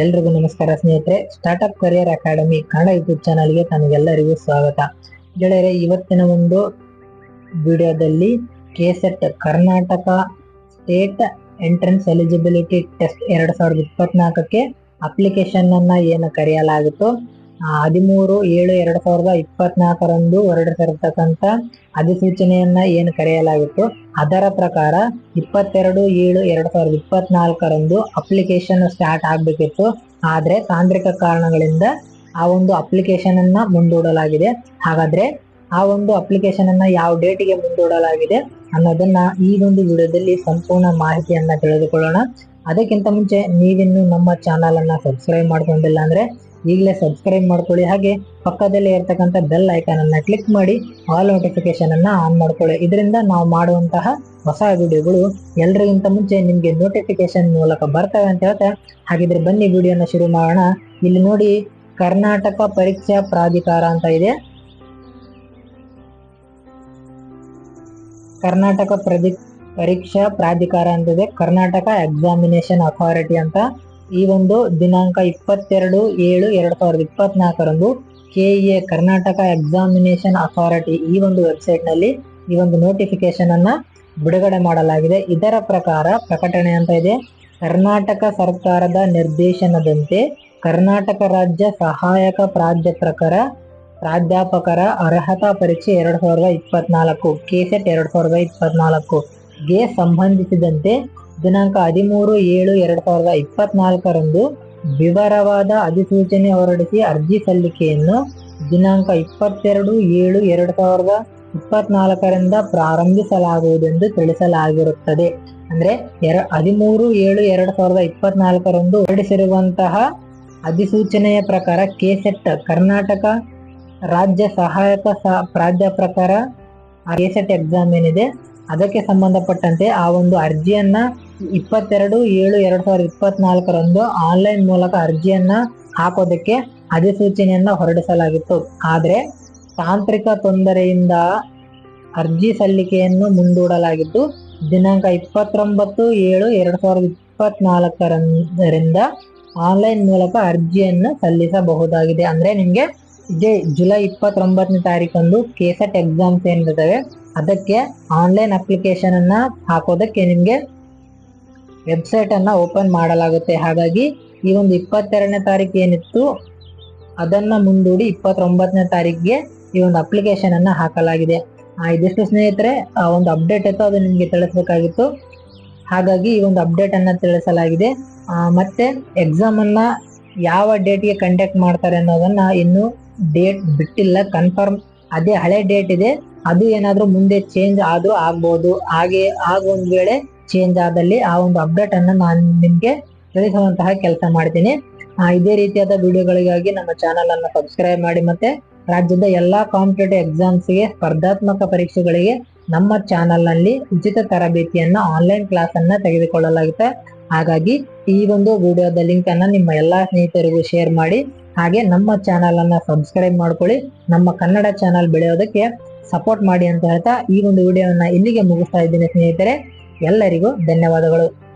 ಎಲ್ರಿಗೂ ನಮಸ್ಕಾರ ಸ್ನೇಹಿತರೆ. Startup career academy Kannada YouTube ಚಾನಲ್ಗೆ ತಮಗೆಲ್ಲರಿಗೂ ಸ್ವಾಗತ. ಗೆಳೆಯರೆ, ಇವತ್ತಿನ ಒಂದು ವಿಡಿಯೋದಲ್ಲಿ KSET Karnataka state entrance eligibility test ಎರಡ್ ಸಾವಿರದ ಇಪ್ಪತ್ನಾಲ್ಕಕ್ಕೆ ಅಪ್ಲಿಕೇಶನ್ ಅನ್ನ ಏನು ಕರೆಯಲಾಗಿತ್ತು? ಹದಿಮೂರು ಏಳು ಎರಡ್ ಸಾವಿರದ ಇಪ್ಪತ್ನಾಲ್ಕರಂದು ಹೊರಡಿಸಿರ್ತಕ್ಕಂಥ ಅಧಿಸೂಚನೆಯನ್ನ ಏನು ಕರೆಯಲಾಗಿತ್ತು? ಅದರ ಪ್ರಕಾರ ಇಪ್ಪತ್ತೆರಡು ಏಳು ಎರಡ್ ಸಾವಿರದ ಇಪ್ಪತ್ನಾಲ್ಕರಂದು ಅಪ್ಲಿಕೇಶನ್ ಸ್ಟಾರ್ಟ್ ಆಗ್ಬೇಕಿತ್ತು. ಆದ್ರೆ ತಾಂತ್ರಿಕ ಕಾರಣಗಳಿಂದ ಆ ಒಂದು ಅಪ್ಲಿಕೇಶನ್ ಅನ್ನ ಮುಂದೂಡಲಾಗಿದೆ. ಹಾಗಾದ್ರೆ ಆ ಒಂದು ಅಪ್ಲಿಕೇಶನ್ ಅನ್ನ ಯಾವ ಡೇಟಿಗೆ ಮುಂದೂಡಲಾಗಿದೆ ಅನ್ನೋದನ್ನ ಈ ಒಂದು ವಿಡಿಯೋದಲ್ಲಿ ಸಂಪೂರ್ಣ ಮಾಹಿತಿಯನ್ನ ತಿಳಿದುಕೊಳ್ಳೋಣ. ಅದಕ್ಕಿಂತ ಮುಂಚೆ ನೀವಿನ್ನು ನಮ್ಮ ಚಾನಲ್ ಅನ್ನ ಸಬ್ಸ್ಕ್ರೈಬ್ ಮಾಡ್ಕೊಂಡಿಲ್ಲ ಅಂದ್ರೆ ಈಗಲೇ ಸಬ್ಸ್ಕ್ರೈಬ್ ಮಾಡ್ಕೊಳ್ಳಿ. ಹಾಗೆ ಪಕ್ಕದಲ್ಲೇ ಇರ್ತಕ್ಕಂಥ ಬೆಲ್ ಐಕಾನ್ ಅನ್ನ ಕ್ಲಿಕ್ ಮಾಡಿ ಆಲ್ ನೋಟಿಫಿಕೇಶನ್ ಅನ್ನ ಆನ್ ಮಾಡ್ಕೊಳ್ಳಿ. ಇದರಿಂದ ನಾವು ಮಾಡುವಂತಹ ಹೊಸ ವಿಡಿಯೋಗಳು ಎಲ್ರಿಗಿಂತ ಮುಂಚೆ ನಿಮ್ಗೆ ನೋಟಿಫಿಕೇಶನ್ ಮೂಲಕ ಬರ್ತವೆ ಅಂತ ಹೇಳ್ತಾ. ಹಾಗಿದ್ರೆ ಬನ್ನಿ ವಿಡಿಯೋನ ಶುರು ಮಾಡೋಣ. ಇಲ್ಲಿ ನೋಡಿ, ಕರ್ನಾಟಕ ಪರೀಕ್ಷಾ ಪ್ರಾಧಿಕಾರ ಅಂತ ಇದೆ. ಕರ್ನಾಟಕ ಪ್ರದಿ, ಪರೀಕ್ಷಾ ಪ್ರಾಧಿಕಾರ ಅಂತಿದೆ ಕರ್ನಾಟಕ ಎಕ್ಸಾಮಿನೇಷನ್ ಅಥಾರಿಟಿ ಅಂತ. ಈ ಒಂದು ದಿನಾಂಕ ಇಪ್ಪತ್ತೆರಡು ಏಳು ಎರಡು ಸಾವಿರದ ಇಪ್ಪತ್ನಾಲ್ಕರಂದು K A Karnataka examination authority ಈ ಒಂದು ವೆಬ್ಸೈಟ್ನಲ್ಲಿ ಈ ಒಂದು ನೋಟಿಫಿಕೇಶನ್ ಅನ್ನ ಬಿಡುಗಡೆ ಮಾಡಲಾಗಿದೆ. ಇದರ ಪ್ರಕಾರ ಪ್ರಕಟಣೆ ಅಂತ ಇದೆ. ಕರ್ನಾಟಕ ಸರ್ಕಾರದ ನಿರ್ದೇಶನದಂತೆ ಕರ್ನಾಟಕ ರಾಜ್ಯ ಸಹಾಯಕ ಪ್ರಾಧ್ಯಾಪಕರ ಪ್ರಾಧ್ಯಾಪಕರ ಅರ್ಹತಾ ಪರೀಕ್ಷೆ ಎರಡು ಸಾವಿರದ ಇಪ್ಪತ್ನಾಲ್ಕು ಕೆಸೆಟ್ ಎರಡು ಸಾವಿರದ ಇಪ್ಪತ್ನಾಲ್ಕು ಗೆ ಸಂಬಂಧಿಸಿದಂತೆ ದಿನಾಂಕ ಹದಿಮೂರು ಏಳು ಎರಡ್ ಸಾವಿರದ ಇಪ್ಪತ್ನಾಲ್ಕರಂದು ವಿವರವಾದ ಅಧಿಸೂಚನೆ ಹೊರಡಿಸಿ ಅರ್ಜಿ ಸಲ್ಲಿಕೆಯನ್ನು ದಿನಾಂಕ ಇಪ್ಪತ್ತೆರಡು ಏಳು ಎರಡ್ ಸಾವಿರದ ಇಪ್ಪತ್ನಾಲ್ಕರಿಂದ ಪ್ರಾರಂಭಿಸಲಾಗುವುದೆಂದು ತಿಳಿಸಲಾಗಿರುತ್ತದೆ. ಅಂದ್ರೆ ಎರ ಹದಿಮೂರು ಏಳು ಎರಡ್ ಸಾವಿರದ ಇಪ್ಪತ್ನಾಲ್ಕರಂದು ಹೊರಡಿಸಿರುವಂತಹ ಅಧಿಸೂಚನೆಯ ಪ್ರಕಾರ ಕೆಸೆಟ್ ಕರ್ನಾಟಕ ರಾಜ್ಯ ಸಹಾಯಕ ಸ- ಪ್ರಾಧ್ಯಾಪಕರ ಕೆಸೆಟ್ ಎಕ್ಸಾಮ್ ಏನಿದೆ, ಅದಕ್ಕೆ ಸಂಬಂಧಪಟ್ಟಂತೆ ಆ ಒಂದು ಅರ್ಜಿಯನ್ನ ಇಪ್ಪತ್ತೆರಡು, ಏಳು, ಎರಡ್ ಸಾವಿರದ ಇಪ್ಪತ್ನಾಲ್ಕರಂದು ಆನ್ಲೈನ್ ಮೂಲಕ ಅರ್ಜಿಯನ್ನ ಹಾಕೋದಕ್ಕೆ ಅಧಿಸೂಚನೆಯನ್ನ ಹೊರಡಿಸಲಾಗಿತ್ತು. ಆದ್ರೆ ತಾಂತ್ರಿಕ ತೊಂದರೆಯಿಂದ ಅರ್ಜಿ ಸಲ್ಲಿಕೆಯನ್ನು ಮುಂದೂಡಲಾಗಿದ್ದು, ದಿನಾಂಕ ಇಪ್ಪತ್ತೊಂಬತ್ತು, ಏಳು, ಎರಡ್ ಸಾವಿರದ ಇಪ್ಪತ್ನಾಲ್ಕರಿಂದ ಆನ್ಲೈನ್ ಮೂಲಕ ಅರ್ಜಿಯನ್ನು ಸಲ್ಲಿಸಬಹುದಾಗಿದೆ. ಅಂದ್ರೆ ನಿಮ್ಗೆ ಇದೇ ಜುಲೈ ಇಪ್ಪತ್ತೊಂಬತ್ತನೇ ತಾರೀಕಂದು ಕೆಸೆಟ್ ಎಕ್ಸಾಮ್ಸ್ ಏನಿರ್ತವೆ, ಅದಕ್ಕೆ ಆನ್ಲೈನ್ ಅಪ್ಲಿಕೇಶನ್ ಅನ್ನ ಹಾಕೋದಕ್ಕೆ ನಿಮ್ಗೆ ವೆಬ್ಸೈಟ್ ಅನ್ನ ಓಪನ್ ಮಾಡಲಾಗುತ್ತೆ. ಹಾಗಾಗಿ ಈ ಒಂದು ಇಪ್ಪತ್ತೆರಡನೇ ತಾರೀಕು ಏನಿತ್ತು, ಅದನ್ನ ಮುಂದೂಡಿ ಇಪ್ಪತ್ತೊಂಬತ್ತನೇ ತಾರೀಕಿಗೆ ಈ ಒಂದು ಅಪ್ಲಿಕೇಶನ್ ಅನ್ನ ಹಾಕಲಾಗಿದೆ. ಇದಿಷ್ಟು ಸ್ನೇಹಿತರೆ, ಆ ಒಂದು ಅಪ್ಡೇಟ್ ಇತ್ತು, ಅದು ನಿಮಗೆ ತಿಳಿಸಬೇಕಾಗಿತ್ತು. ಹಾಗಾಗಿ ಈ ಒಂದು ಅಪ್ಡೇಟ್ ಅನ್ನ ತಿಳಿಸಲಾಗಿದೆ. ಮತ್ತೆ ಎಕ್ಸಾಮ್ ಅನ್ನ ಯಾವ ಡೇಟ್ಗೆ ಕಂಡಕ್ಟ್ ಮಾಡ್ತಾರೆ ಅನ್ನೋದನ್ನ ಇನ್ನು ಡೇಟ್ ಬಿಟ್ಟಿಲ್ಲ ಕನ್ಫರ್ಮ್ ಅದೇ ಹಳೆ ಡೇಟ್ ಇದೆ. ಅದು ಏನಾದರೂ ಮುಂದೆ ಚೇಂಜ್ ಆದ್ರೂ ಆಗ್ಬೋದು. ಹಾಗೆ ಆಗ ಒಂದು ವೇಳೆ ಚೇಂಜ್ ಆದಲ್ಲಿ ಆ ಒಂದು ಅಪ್ಡೇಟ್ ಅನ್ನು ನಾನು ನಿಮ್ಗೆ ತಿಳಿಸುವಂತಹ ಕೆಲಸ ಮಾಡ್ತೀನಿ. ಇದೇ ರೀತಿಯಾದ ವಿಡಿಯೋಗಳಿಗಾಗಿ ನಮ್ಮ ಚಾನಲ್ ಅನ್ನು ಸಬ್ಸ್ಕ್ರೈಬ್ ಮಾಡಿ ಮತ್ತೆ ರಾಜ್ಯದ ಎಲ್ಲಾ ಕಾಂಪಿಟೇಟಿವ್ ಎಕ್ಸಾಮ್ಸ್ಗೆ ಸ್ಪರ್ಧಾತ್ಮಕ ಪರೀಕ್ಷೆಗಳಿಗೆ ನಮ್ಮ ಚಾನಲ್ನಲ್ಲಿ ಉಚಿತ ತರಬೇತಿಯನ್ನ ಆನ್ಲೈನ್ ಕ್ಲಾಸ್ ಅನ್ನ ತೆಗೆದುಕೊಳ್ಳಲಾಗುತ್ತೆ. ಹಾಗಾಗಿ ಈ ಒಂದು ವಿಡಿಯೋದ ಲಿಂಕ್ ಅನ್ನ ನಿಮ್ಮ ಎಲ್ಲಾ ಸ್ನೇಹಿತರಿಗೂ ಶೇರ್ ಮಾಡಿ, ಹಾಗೆ ನಮ್ಮ ಚಾನಲ್ ಅನ್ನ ಸಬ್ಸ್ಕ್ರೈಬ್ ಮಾಡ್ಕೊಳ್ಳಿ. ನಮ್ಮ ಕನ್ನಡ ಚಾನಲ್ ಬೆಳೆಯೋದಕ್ಕೆ ಸಪೋರ್ಟ್ ಮಾಡಿ ಅಂತ ಹೇಳ್ತಾ ಈ ಒಂದು ವಿಡಿಯೋವನ್ನ ಇಲ್ಲಿಗೆ ಮುಗಿಸ್ತಾ ಇದ್ದೀನಿ ಸ್ನೇಹಿತರೆ. ಎಲ್ಲರಿಗೂ ಧನ್ಯವಾದಗಳು.